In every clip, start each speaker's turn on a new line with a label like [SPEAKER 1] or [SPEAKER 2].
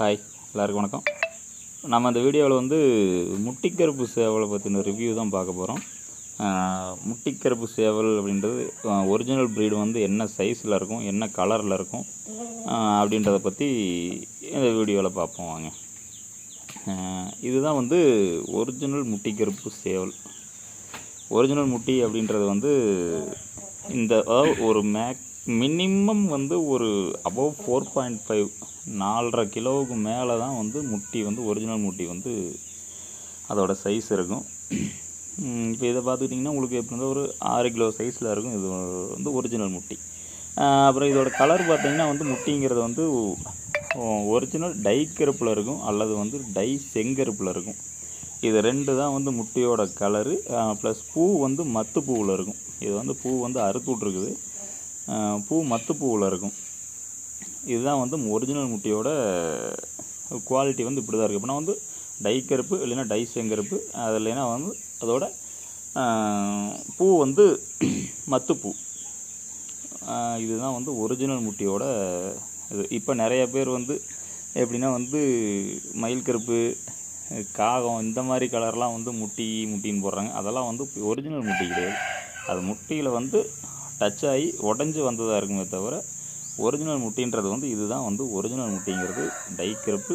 [SPEAKER 1] Hi எல்லாருக்கும் வணக்கம். நம்ம இந்த வீடியோவில் வந்து முட்டிக்கருப்பு சேவலை பற்றின ரிவ்யூ தான் பார்க்க போகிறோம் முட்டிக்கருப்பு சேவல் அப்படின்றது ஒரிஜினல் ப்ரீடு வந்து என்ன சைஸில் இருக்கும் என்ன கலரில் இருக்கும் அப்படின்றத பற்றி இந்த வீடியோவில் பார்ப்போம் வாங்க. இதுதான் வந்து ஒரிஜினல் முட்டிக்கருப்பு சேவல். ஒரிஜினல் முட்டி அப்படின்றது வந்து இந்த அதாவது ஒரு மேக் மினிமம் வந்து ஒரு அபவ் ஃபோர் பாயிண்ட் ஃபைவ் நாலரை கிலோவுக்கு மேலே தான் வந்து முட்டி வந்து ஒரிஜினல் முட்டி வந்து அதோட சைஸ் இருக்கும். இப்போ இதை பார்த்துக்கிட்டிங்கன்னா உங்களுக்கு எப்படி இருந்தால் ஒரு ஆறு கிலோ சைஸில் இருக்கும். இது வந்து ஒரிஜினல் முட்டி. அப்புறம் இதோட கலர் பார்த்தீங்கன்னா வந்து முட்டிங்கிறது வந்து ஒரிஜினல் டை கருப்பில் இருக்கும் அல்லது வந்து டை செங்கருப்பில் இருக்கும். இது ரெண்டு தான் வந்து முட்டையோட கலரு ப்ளஸ் பூ வந்து மத்து பூவில் இருக்கும். இது வந்து பூ வந்து அறுத்து விட்ருக்குது பூ மத்து பூவில் இருக்கும். இதுதான் வந்து ஒரிஜினல் முட்டையோட குவாலிட்டி வந்து இப்படி தான் இருக்குது அப்படின்னா வந்து டை கருப்பு இல்லைன்னா டை செங்கருப்பு அது இல்லைன்னா வந்து அதோட பூ வந்து மத்துப்பூ இதுதான் வந்து ஒரிஜினல் முட்டையோட இது. இப்போ நிறைய பேர் வந்து எப்படின்னா வந்து மயில் கருப்பு காகம் இந்த மாதிரி கலர்லாம் வந்து முட்டி முட்டின்னு போடுறாங்க. அதெல்லாம் வந்து ஒரிஜினல் முட்டி கிடையாது. அது முட்டியில் வந்து டச் ஆகி உடஞ்சி வந்ததாக இருக்குமே தவிர ஒரிஜினல் முட்டின்றது வந்து இதுதான் வந்து ஒரிஜினல் முட்டிங்கிறது. டை கருப்பு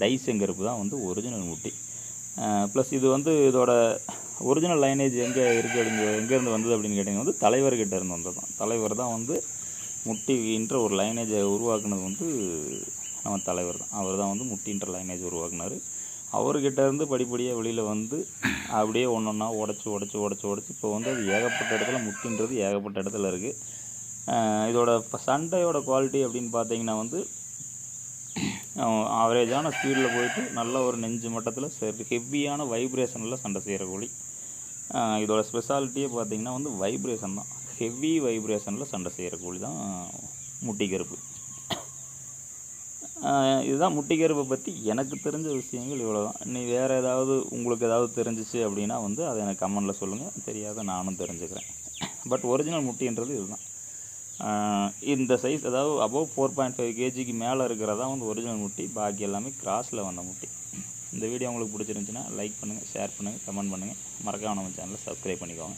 [SPEAKER 1] டை செங்கருப்பு தான் வந்து ஒரிஜினல் முட்டி. ப்ளஸ் இது வந்து இதோட ஒரிஜினல் லைனேஜ் எங்கே இருக்குது அப்படிங்க எங்கேருந்து வந்தது அப்படின்னு கேட்டிங்கன்னா வந்து தலைவர்கிட்ட இருந்து வந்தது தான் தலைவர் தான் வந்து முட்டின்ற ஒரு லைனேஜை உருவாக்குனது வந்து நம்ம தலைவர் தான். அவர் தான் வந்து முட்டின்ற லைனேஜ் உருவாக்குனார். அவர்கிட்ட இருந்து படிப்படியாக வெளியில் வந்து அப்படியே ஒன்று ஒன்றா உடச்சி உடச்சி உடச்சி உடச்சி. இப்போ வந்து அது ஏகப்பட்ட இடத்துல முட்டின்றது ஏகப்பட்ட இடத்துல இருக்குது இதோட இப்போ சண்டையோட குவாலிட்டி அப்படின்னு பார்த்தீங்கன்னா வந்து ஆவரேஜான ஸ்பீடில் போயிட்டு நல்ல ஒரு நெஞ்சு மட்டத்தில் சரி ஹெவியான வைப்ரேஷனில் சண்டை செய்கிற கோழி. இதோட ஸ்பெஷாலிட்டியே பார்த்தீங்கன்னா வந்து வைப்ரேஷன் தான். ஹெவி வைப்ரேஷனில் சண்டை செய்கிற கோழி தான் முட்டிக்கருப்பு இதுதான் முட்டிக்கருப்பை பற்றி எனக்கு தெரிஞ்ச விஷயங்கள் இவ்வளோ தான் நீ வேறு ஏதாவது உங்களுக்கு ஏதாவது தெரிஞ்சிச்சு அப்படின்னா வந்து அதை எனக்கு கமெண்டில் சொல்லுங்கள் தெரியாத நானும் தெரிஞ்சுக்கிறேன். பட் ஒரிஜினல் முட்டின்றது இதுதான். இந்த சைஸ் அதாவது அபவ் ஃபோர் பாயிண்ட் ஃபைவ் கேஜிக்கு மேலே இருக்கிறதா வந்து ஒரிஜினல் முட்டி. பாக்கி எல்லாமே கிராஸில் வந்த முட்டி. இந்த வீடியோ உங்களுக்கு பிடிச்சிருந்துச்சின்னா லைக் பண்ணுங்கள் ஷேர் பண்ணுங்கள் கமெண்ட் பண்ணுங்கள் மறக்காம நம்ம சேனலை சப்ஸ்கிரைப் பண்ணிக்கோங்க.